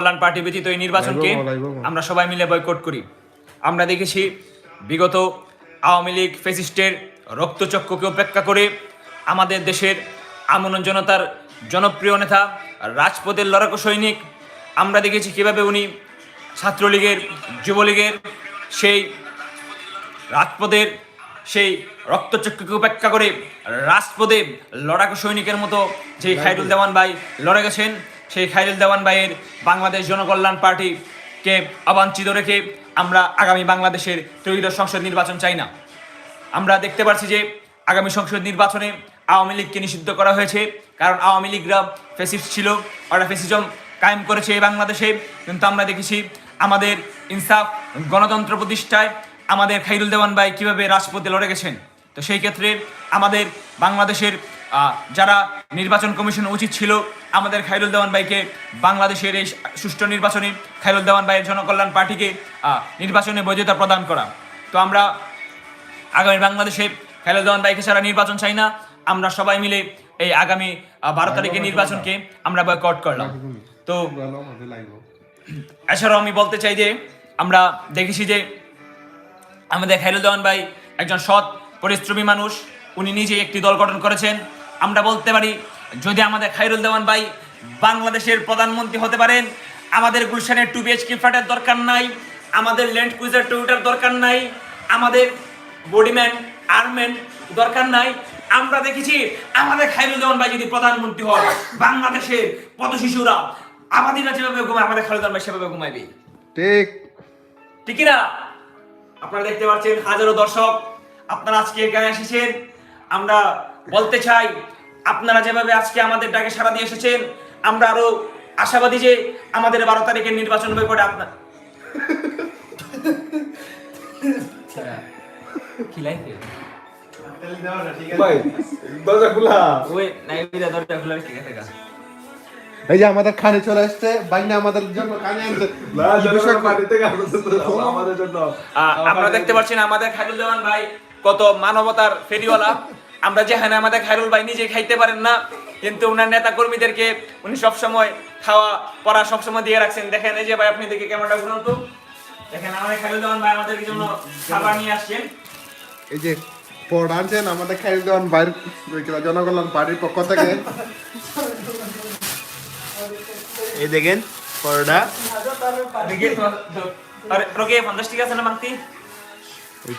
কল্যাণ party ব্যতীত এই নির্বাচনকে। আমরা সবাই মিলে বয়কট করি আমরা দেখেছি বিগত আওয়ামী লীগ ফেসিস্টের রক্তচক্ষুকে উপেক্ষা করে আমাদের দেশের আমন জনতার জনপ্রিয় নেতা রাজপথের লড়াকু সৈনিক আমরা দেখেছি কীভাবে উনি ছাত্রলীগের যুবলীগের সেই রাজপথের সেই রক্তচক্ষুকে উপেক্ষা করে রাজপদে লড়াকু সৈনিকের মতো যে খাইরুল দেওয়ান ভাই লড়ে গেছেন সেই খাইরুল দেওয়ান ভাইয়ের বাংলাদেশ জনকল্যাণ পার্টিকে অবাঞ্ছিত রেখে আমরা আগামী বাংলাদেশের ত্রয়োদশ সংসদ নির্বাচন চাই না। আমরা দেখতে পাচ্ছি যে আগামী সংসদ নির্বাচনে আওয়ামী লীগকে নিষিদ্ধ করা হয়েছে, কারণ আওয়ামী লীগরা ফেসিস্ট ছিল, ওরা ফেসিজম কায়েম করেছে এই বাংলাদেশে। কিন্তু আমরা দেখেছি আমাদের ইনসাফ, গণতন্ত্র প্রতিষ্ঠায় আমাদের খাইরুল দেওয়ান ভাই কীভাবে রাজপথে লড়ে গেছেন। তো সেই ক্ষেত্রে আমাদের বাংলাদেশের যারা নির্বাচন কমিশন উচিত ছিল আমাদের খাইরুল দেওয়ান ভাইকে বাংলাদেশের এই সুষ্ঠু নির্বাচনে খাইরুল দেওয়ান ভাইয়ের জনকল্যাণ পার্টিকে নির্বাচনে বৈধতা প্রদান করা। তো আমরা আগামী বাংলাদেশে খালেদ দেওয়ান বাইকে ছাড়া নির্বাচন চাই না। আমরা সবাই মিলে এই আগামী বারো তারিখের নির্বাচনকে আমরা বয়কট করলাম। তো এছাড়াও আমি বলতে চাই যে আমরা দেখেছি যে আমাদের খাইরুল দেওয়ান ভাই একজন সৎ পরিশ্রমী মানুষ। উনি নিজেই একটি দল গঠন করেছেন। আমরা বলতে পারি যদি আমাদের খাইরুল দেওয়ান ভাই বাংলাদেশের প্রধানমন্ত্রী হতে পারেন আমাদের গুলশানের টু বিএচকে ফ্ল্যাটের দরকার নাই আমাদের ল্যান্ড ক্রুজার টুইটার দরকার নাই আমাদের বডিম্যান আর্মেন দরকার নাই। আমরা দেখেছি আমাদের খাইরুল দেওয়ান ভাই যদি প্রধানমন্ত্রী হয় বাংলাদেশের পথ শিশুরা আবাদিরা যেভাবে ঘুমায় আমাদের খাইরুল দেওয়ান ভাই সেভাবে ঘুমাইবে ঠিক। ঠিক না আপনারা দেখতে পাচ্ছেন হাজারো দর্শক আপনারা আজকে এখানে এসেছেন। আমরা বলতে চাই আপনারা যেভাবে আজকে আমাদের ডাকে সাড়া দিয়ে এসেছেন আমরা আরও আশাবাদী যে আমাদের বারো তারিখের নির্বাচন বই করে আপনার। এই যে আমাদের খানে চলে আসছে বাইনা আমাদের জন্য কানে আনছে। কি বিষয় আমাদের জন্য। আপনারা দেখতে পাচ্ছেন আমাদের খাইরুল দেওয়ান ভাই কত মানবতার ফেরিওয়ালা। আমরা যেখানে আমাদের খাইরুল ভাই নিজে খাইতে পারেন না কিন্তু ওনার নেতা কর্মীদেরকে উনি সবসময় খাওয়া পড়া সবসময় দিয়ে রাখছেন। দেখেন এই যে ভাই আপনি দেখে ক্যামেরাটা ঘুরুন তো। দেখেন আমাদের খাইরুল দেওয়ান ভাই আমাদের জন্য খাবার নিয়ে আসছেন। এই যে পড় আনছেন আমাদের খাই দেওয়ান বাইর জনকল্যাণ পার্টির পক্ষ থেকে। এই দেখেন পরোটা। দেখি আরে রোগে পঞ্চাশ ঠিক আছে না মাংতি